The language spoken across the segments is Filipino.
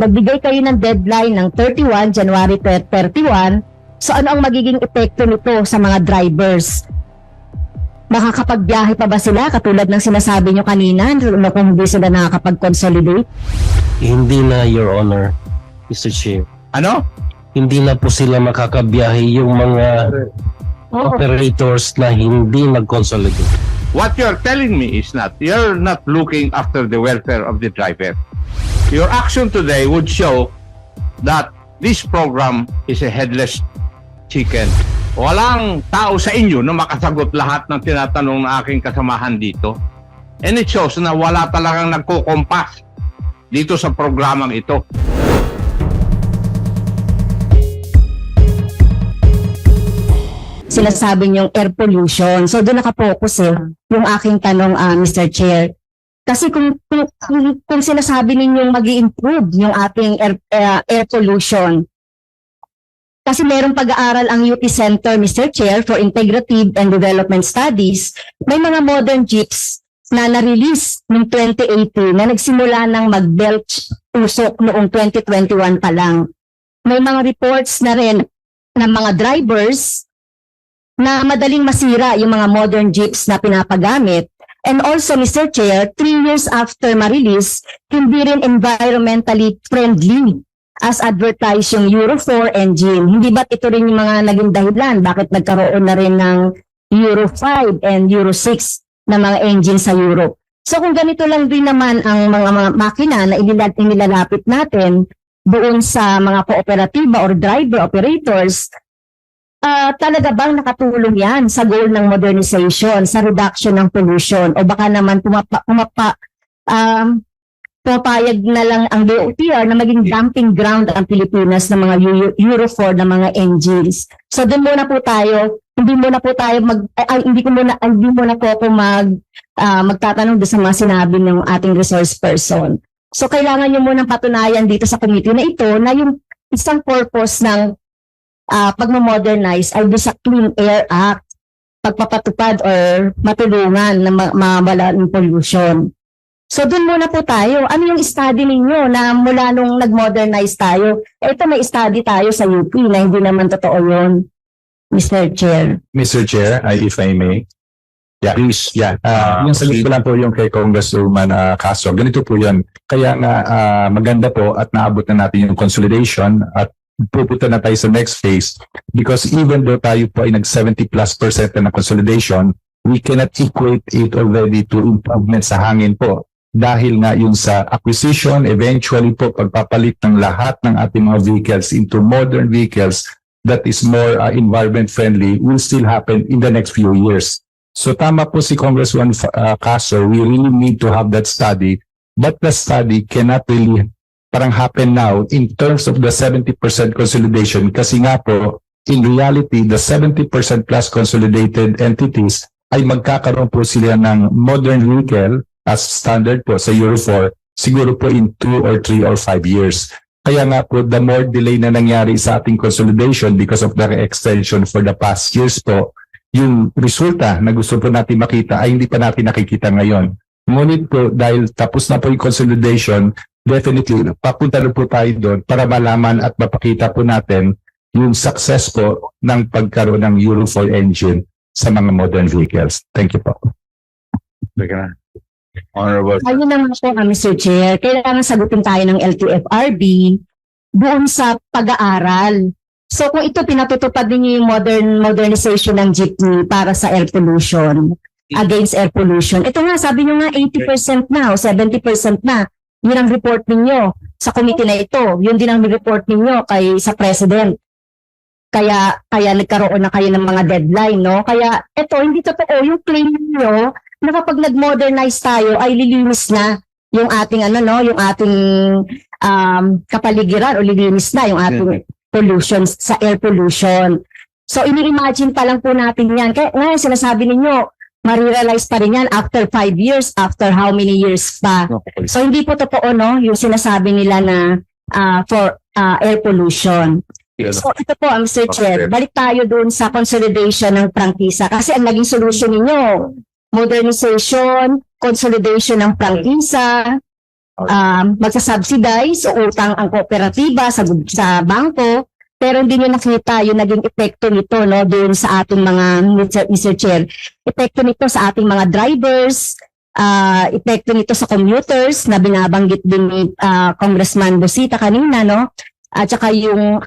nagbigay kayo ng deadline ng 31, January 31. So ano ang magiging epekto nito sa mga drivers? Makakapagbiyahe pa ba sila katulad ng sinasabi nyo kanina na kung hindi sila nakakapag-consolidate? Hindi na, Your Honor, Mr. Chair. Ano? Hindi na po sila makakabiyahe yung mga operators na hindi nag-consolidate. What you're telling me is not, you're not looking after the welfare of the driver. Your action today would show that this program is a headless chicken. Walang tao sa inyo na makasagot lahat ng tinatanong ng aking kasamahan dito. And it shows na wala talagang nagkukompas dito sa programang ito. sinasabi niyong air pollution. So doon nakapokus eh, yung aking tanong, ah, Mr. Chair. Kasi kung, kung, kung, kung sinasabi ninyong mag improve yung ating air, eh, air pollution, kasi merong pag-aaral ang UP Center, Mr. Chair, for Integrative and Development Studies, may mga modern jeeps na na-release noong 2018 na nagsimula ng mag-belch usok noong 2021 pa lang. May mga reports na rin ng mga drivers na madaling masira yung mga modern jeeps na pinapagamit. And also, Mr. Chair, three years after ma-release, hindi rin environmentally friendly as advertised yung Euro 4 engine. Hindi ba't ito rin yung mga naging dahilan? Bakit nagkaroon na rin ng Euro 5 and Euro 6 na mga engine sa Europe? So kung ganito lang din naman ang mga, mga makina na inilal- inilalapit natin doon sa mga kooperatiba or driver operators, Ah, talaga bang nakatulong yan sa goal ng modernization, sa reduction ng pollution? O baka naman pumapa, pumapa, um, pumapayag na lang ang DOTR na maging dumping ground ang Pilipinas ng mga Euro, Euro 4 na mga engines. So doon muna po tayo, hindi muna po tayo mag, ay, hindi ko muna, hindi muna po ako mag, ah, magtatanong doon sa mga sinabi ng ating resource person. So kailangan nyo munang patunayan dito sa committee na ito na yung isang purpose ng uh, pagmamodernize ay sa Clean Air Act, pagpapatupad or matulungan na ma- mawala ng pollution. So doon muna po tayo. Ano yung study ninyo na mula nung nag-modernize tayo? Eh, Ito may study tayo sa UP na hindi naman totoo yun, Mr. Chair. Mr. Chair, I- if I may. Yeah. Please. Yeah, uh, yung sagot ko lang po yung kay Congresswoman uh, Castro. Ganito po yun. Kaya nga ah, maganda po at naabot na natin yung consolidation at pupunta na tayo sa next phase because even though tayo po ay nag 70 plus percent na consolidation, we cannot equate it already to improvement sa hangin po. Dahil nga yung sa acquisition, eventually po pagpapalit ng lahat ng ating mga vehicles into modern vehicles that is more uh, environment friendly will still happen in the next few years. So tama po si Congressman uh, Castro, we really need to have that study, but the study cannot really parang happen now in terms of the 70% consolidation kasi nga po, in reality, the 70% plus consolidated entities ay magkakaroon po sila ng modern vehicle as standard po sa Euro 4 siguro po in 2 or 3 or 5 years. Kaya nga po, the more delay na nangyari sa ating consolidation because of the extension for the past years po, yung resulta na gusto po natin makita ay hindi pa natin nakikita ngayon. Ngunit po, dahil tapos na po yung consolidation, definitely, papunta na po tayo doon para malaman at mapakita po natin yung success po ng pagkaroon ng Euro 4 engine sa mga modern vehicles. Thank you po. Honorable. Ayun naman po, ah, Mr. Chair. Kailangan sagutin tayo ng LTFRB doon sa pag-aaral. So kung ito pinatutupad ninyo yung modern modernization ng jeepney para sa air pollution, against air pollution. Ito nga, sabi nyo nga 80% na o 70% na. Yun ang report ninyo sa committee na ito. Yun din ang report ninyo kay sa president. Kaya kaya nagkaroon na kayo ng mga deadline, no? Kaya ito, hindi totoo. Yung claim niyo na kapag nag-modernize tayo ay lilinis na yung ating ano no, yung ating um, kapaligiran o lilinis na yung ating pollution sa air pollution. So ini-imagine pa lang po natin yan. Kaya ngayon sinasabi ninyo, marirealize pa rin yan after five years, after how many years pa. So hindi po totoo no, yung sinasabi nila na ah, for ah, air pollution. So ito po, Mr. Chair, balik tayo doon sa consolidation ng prangkisa. Kasi ang naging solution ninyo, modernization, consolidation ng prangkisa, um, magsasubsidize o utang ang kooperatiba sa, sa bangko, pero hindi nyo nakita yung naging epekto nito no, doon sa ating mga, Mr. Mr. Chair, epekto nito sa ating mga drivers, ah epekto nito sa commuters na binabanggit din ni ah, Congressman Busita kanina, no? At saka yung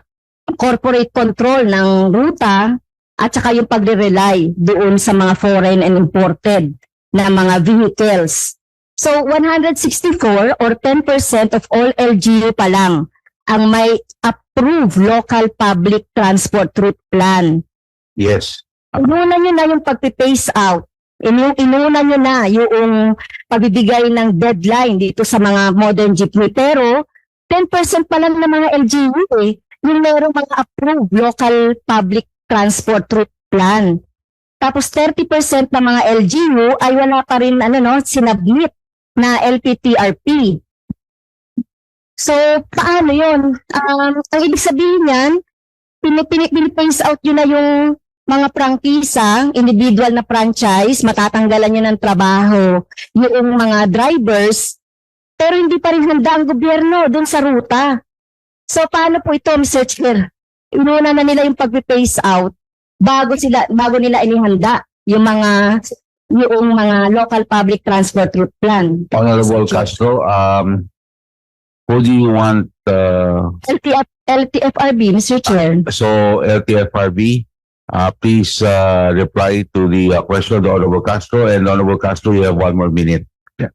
corporate control ng ruta at saka yung pagre-rely doon sa mga foreign and imported na mga vehicles. So 164 or 10% of all LGU pa lang ang may approved local public transport route plan. Yes. Inuna nyo na yung pag-pace out. Inu inuna nyo na yung pagbibigay ng deadline dito sa mga modern jeepney. Pero 10% pa lang ng mga LGU eh, yung merong mga approved local public transport route plan. Tapos 30% ng mga LGU ay wala pa rin ano no, sinabmit na LPTRP. So, paano yun? Um, ang ibig sabihin yan, pinipace out yun na yung mga prangkisa, individual na franchise, matatanggalan nyo ng trabaho, yung mga drivers, pero hindi pa rin handa ang gobyerno dun sa ruta. So, paano po ito, Mr. Chair? Inuna na nila yung pag-pace out bago sila bago nila inihanda yung mga yung mga local public transport route plan. Honorable Castro, um, who do you want, uh, LTF, LTFRB, Mr. Chair. so LTFRB, uh, please, uh, reply to the uh, question of the Honorable Castro and Honorable Castro, you have one more minute. Uh,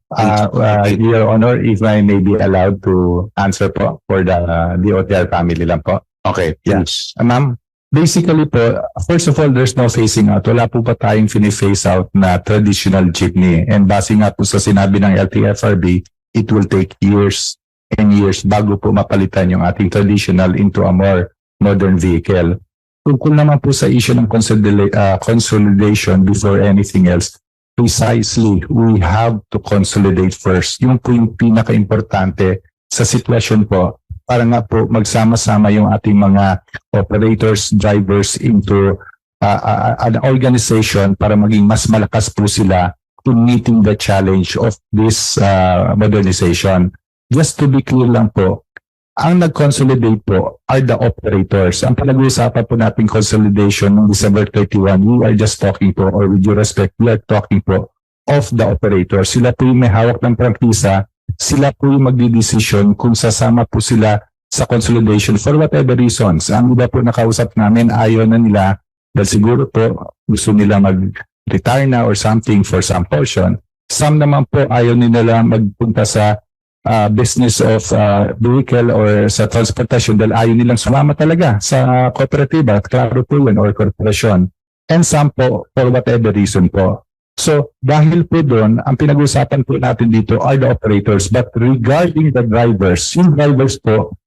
uh, Your Honor, if I may be allowed to answer po for the uh, DOTR family lang po. Okay, Yeah. please. Uh, Ma'am, basically po, first of all, there's no phasing out. Wala po pa tayong fini-phase out na traditional jeepney. And base nga po sa sinabi ng LTFRB, it will take years years bago po mapalitan yung ating traditional into a more modern vehicle. Tungkol naman po sa issue ng uh, consolidation before anything else, precisely, we have to consolidate first. Yung po yung pinaka-importante sa sitwasyon po para nga po magsama-sama yung ating mga operators, drivers into uh, uh, an organization para maging mas malakas po sila in meeting the challenge of this uh, modernization. Just to be clear lang po, ang nag-consolidate po are the operators. Ang pinag-uusapan po natin consolidation ng December 31, we are just talking po, or with due respect, we are talking po of the operators. Sila po yung may hawak ng prangkisa, sila po yung magdidesisyon kung sasama po sila sa consolidation for whatever reasons. Ang iba po nakausap namin, ayaw na nila dahil siguro po gusto nila mag-retire na or something for some portion. Some naman po ayaw nila magpunta sa uh, business of uh, vehicle or sa transportation dahil ayaw nilang sumama talaga sa kooperatiba at klaro po yun or korporasyon. And some po for whatever reason po. So, dahil po doon, ang pinag-usapan po natin dito are the operators. But regarding the drivers, yung drivers po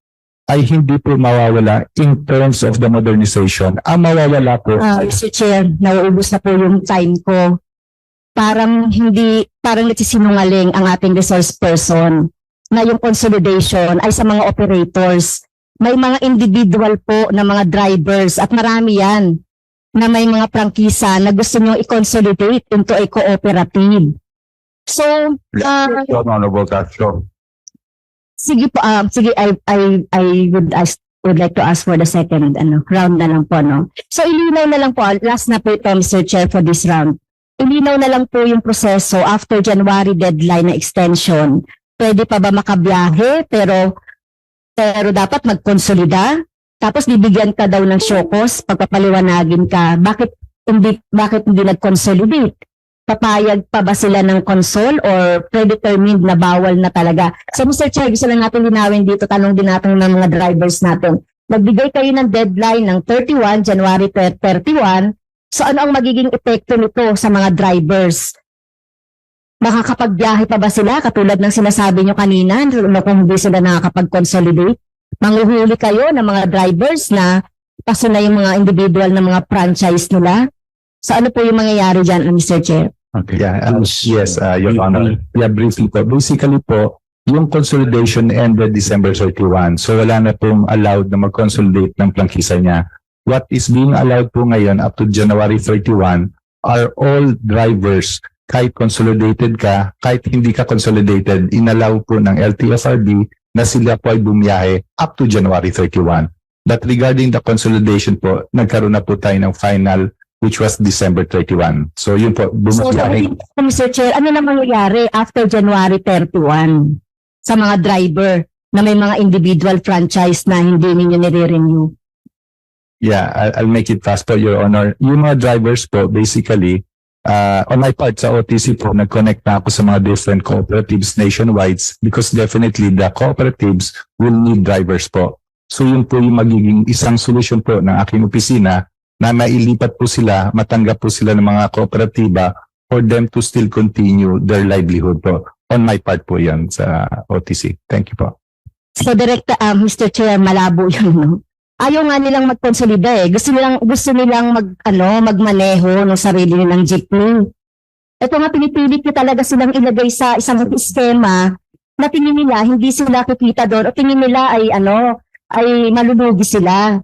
ay hindi po mawawala in terms of the modernization. Ang mawawala po Ah, ay Mr. Chair, nauubos na po yung time ko. Parang hindi, parang nagsisinungaling ang ating resource person na yung consolidation ay sa mga operators. May mga individual po na mga drivers at marami yan na may mga prangkisa na gusto nyo i-consolidate into a cooperative. So, Honorable Castro. sige po, um, sige, I, I, I would ask, would like to ask for the second ano, round na lang po, no? So, ilinaw na lang po, last na po ito, Mr. Chair, for this round. Ilinaw na lang po yung proseso after January deadline na extension. Pwede pa ba makabiyahe, pero, pero dapat magkonsolida? Tapos bibigyan ka daw ng syokos, pagpapaliwanagin ka, bakit hindi, bakit hindi nag-consolidate? papayag pa ba sila ng console or predetermined na bawal na talaga? So Mr. Chair, gusto lang natin linawin dito, tanong din natin ng mga drivers natin. Nagbigay kayo ng deadline ng 31, January 31. So ano ang magiging epekto nito sa mga drivers? Makakapagbiyahe pa ba sila katulad ng sinasabi nyo kanina no, kung hindi sila nakakapag-consolidate? Manguhuli kayo ng mga drivers na paso na yung mga individual na mga franchise nila? So ano po yung mangyayari dyan, Mr. Chair? Okay. Yeah, um, yes, uh, Your Honor. Yeah, briefly po. Basically po, yung consolidation ended December 31. So wala na pong allowed na mag-consolidate ng plangkisa niya. What is being allowed po ngayon up to January 31 are all drivers kahit consolidated ka, kahit hindi ka consolidated, inalaw po ng LTFRB na sila po ay bumiyahe up to January 31. But regarding the consolidation po, nagkaroon na po tayo ng final which was December 31. So yun po, bumiyahe. so, Mr. Chair, ano na mangyayari after January 31 sa mga driver na may mga individual franchise na hindi ninyo nire-renew? Yeah, I'll, I'll make it fast po, Your Honor. Yung mga drivers po, basically, uh, on my part sa OTC po, nag-connect na ako sa mga different cooperatives nationwide because definitely the cooperatives will need drivers po. So yun po yung magiging isang solusyon po ng aking opisina na mailipat po sila, matanggap po sila ng mga kooperatiba for them to still continue their livelihood po. On my part po yan sa OTC. Thank you po. So, direct, ah, Mr. Chair, malabo yun, no? Ayaw nga nilang magkonsolida eh. Gusto nilang, gusto nilang mag, ano, magmaneho ng sarili nilang jeepney. Ito nga, pinipilit niyo talaga silang ilagay sa isang eskema na tingin nila, hindi sila kikita doon, o tingin nila ay, ano, ay malulugi sila.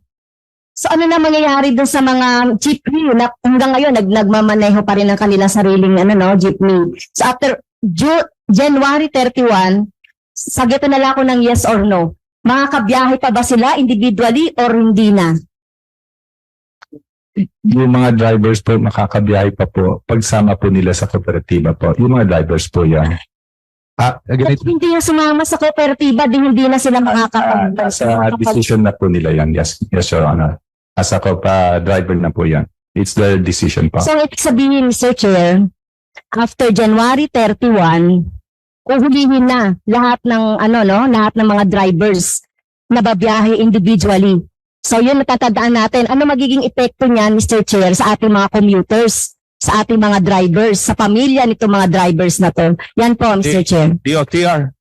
So ano na mangyayari doon sa mga jeepney na hanggang ngayon nag nagmamaneho pa rin ng kanilang sariling ano no jeepney. So after Ju- January 31, sagutin na lang ako ng yes or no. Makakabiyahe pa ba sila individually or hindi na? yung mga drivers po makakabiyahe pa po pagsama po nila sa kooperatiba po. Yung mga drivers po yan. Ah, At ganito. hindi na sumama sa kooperatiba, di hindi na sila Ah, makakapag- nasa decision na po nila yan. Yes, yes, Your Honor. As a pa driver na po yan. It's their decision pa. So, ibig sabihin, Mr. Chair, after January 31, uhulihin na lahat ng, ano, no, lahat ng mga drivers na babiyahe individually. So, yun natatandaan natin. Ano magiging epekto niyan, Mr. Chair, sa ating mga commuters, sa ating mga drivers, sa pamilya nito mga drivers na to? Yan po, Mr. Chair. DOTR,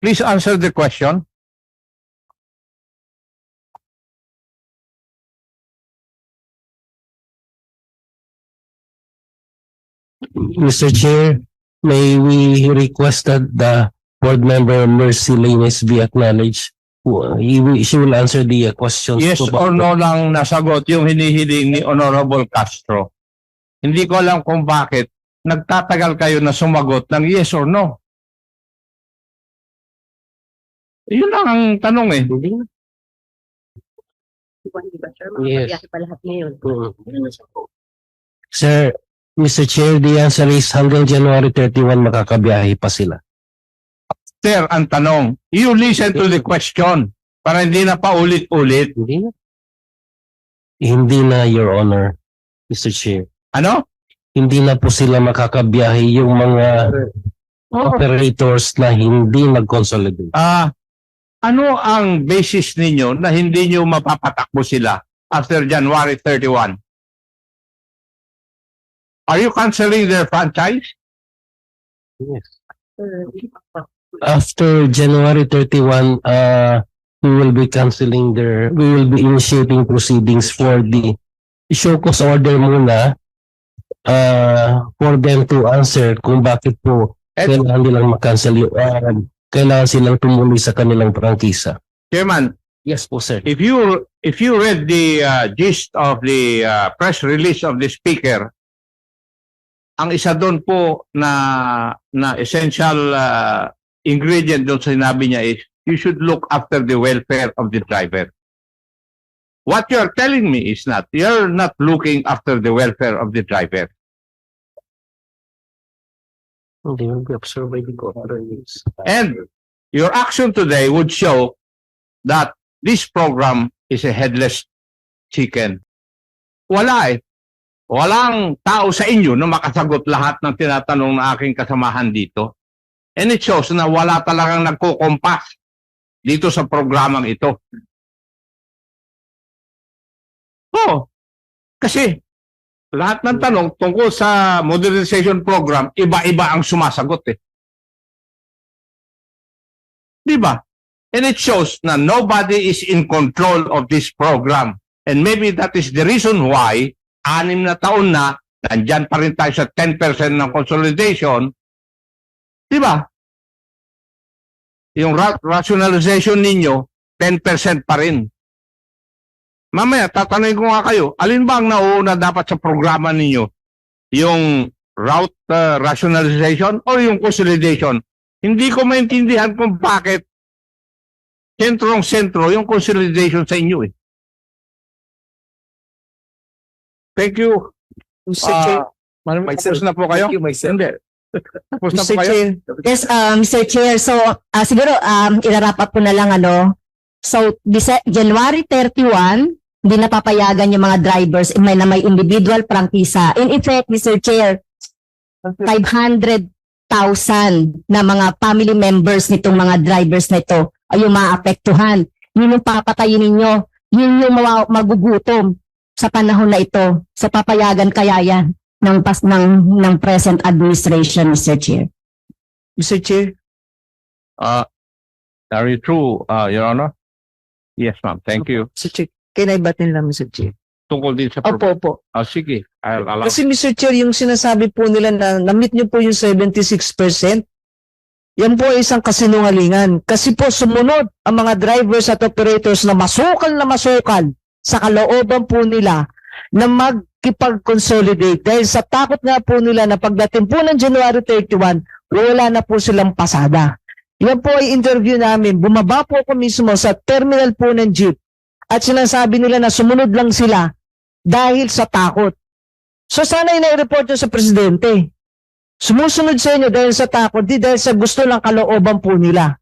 please answer the question. Mr. Chair, may we request that the board member Mercy Lanes be acknowledged? He will, she will answer the uh, questions. Yes po ba- or no lang nasagot yung hinihiling ni Honorable Castro. Hindi ko alam kung bakit nagtatagal kayo na sumagot ng yes or no. Yun lang ang tanong eh. Yes. Mm. Sir, Mr. Chair, the answer is hanggang January 31 makakabiyahe pa sila. Sir, ang tanong, you listen to the question para hindi na paulit-ulit. Hindi na. Hindi na, Your Honor, Mr. Chair. Ano? Hindi na po sila makakabiyahe yung mga operators na hindi nag-consolidate. Ah, ano ang basis ninyo na hindi nyo mapapatakbo sila after January 31? Are you canceling their franchise? Yes. After January 31, uh, we will be canceling their, we will be initiating proceedings for the show cause order muna uh, for them to answer kung bakit po Et- kailangan nilang makancel yung, uh, kailangan silang tumuloy sa kanilang prangkisa. Chairman, Yes po, sir. if you if you read the uh, gist of the uh, press release of the speaker, ang isa doon po na na essential uh, ingredient doon sa sinabi niya is you should look after the welfare of the driver. What you're telling me is not you're not looking after the welfare of the driver. They will be observed by the authorities. And your action today would show that this program is a headless chicken. Wala eh. Walang tao sa inyo na makasagot lahat ng tinatanong ng aking kasamahan dito. And it shows na wala talagang nagkukompas dito sa programang ito. Oo. Kasi lahat ng tanong tungkol sa modernization program, iba-iba ang sumasagot eh. Di ba? And it shows na nobody is in control of this program. And maybe that is the reason why anim na taon na nandyan pa rin tayo sa 10% ng consolidation. Di ba? Yung ra- rationalization ninyo, 10% pa rin. Mamaya, tatanungin ko nga kayo, alin ba ang nauuna dapat sa programa ninyo? Yung route uh, rationalization or yung consolidation. Hindi ko maintindihan kung bakit sentrong-sentro yung consolidation sa inyo eh. Thank you. Mr. Chair, Ah, tapos na po kayo? Hindi. Tapos na po Mr. kayo? Chair, Yes, um, Mr. Chair. So, ah, siguro, um, irarap up ko na lang, ano. So, Dece- January 31, hindi napapayagan yung mga drivers may na may individual prangkisa. In effect, Mr. Chair, 500,000 na mga family members nitong mga drivers na ito ay yung maapektuhan. Yun yung papatayin ninyo. Yun yung mawa- magugutom sa panahon na ito. Sa papayagan kaya yan ng, pas, ng, ng present administration, Mr. Chair. Mr. Chair, Uh, very true, uh, Your Honor. Yes, ma'am. Thank you. Mr. Chair, can I batin lang, Mr. Chair? Tungkol din sa... Opo, opo. Ah, sige. I'll allow. Kasi Mr. Chair, yung sinasabi po nila na na-meet nyo po yung 76%, yan po ay isang kasinungalingan. Kasi po sumunod ang mga drivers at operators na masukal na masukal sa kalooban po nila na magkipag-consolidate dahil sa takot nga po nila na pagdating po ng January 31, wala na po silang pasada. Yan po ay interview namin. Bumaba po ako mismo sa terminal po ng jeep at sinasabi nila na sumunod lang sila dahil sa takot. So sana ina-report nyo sa presidente. Sumusunod sa inyo dahil sa takot, di dahil sa gusto lang kalooban po nila.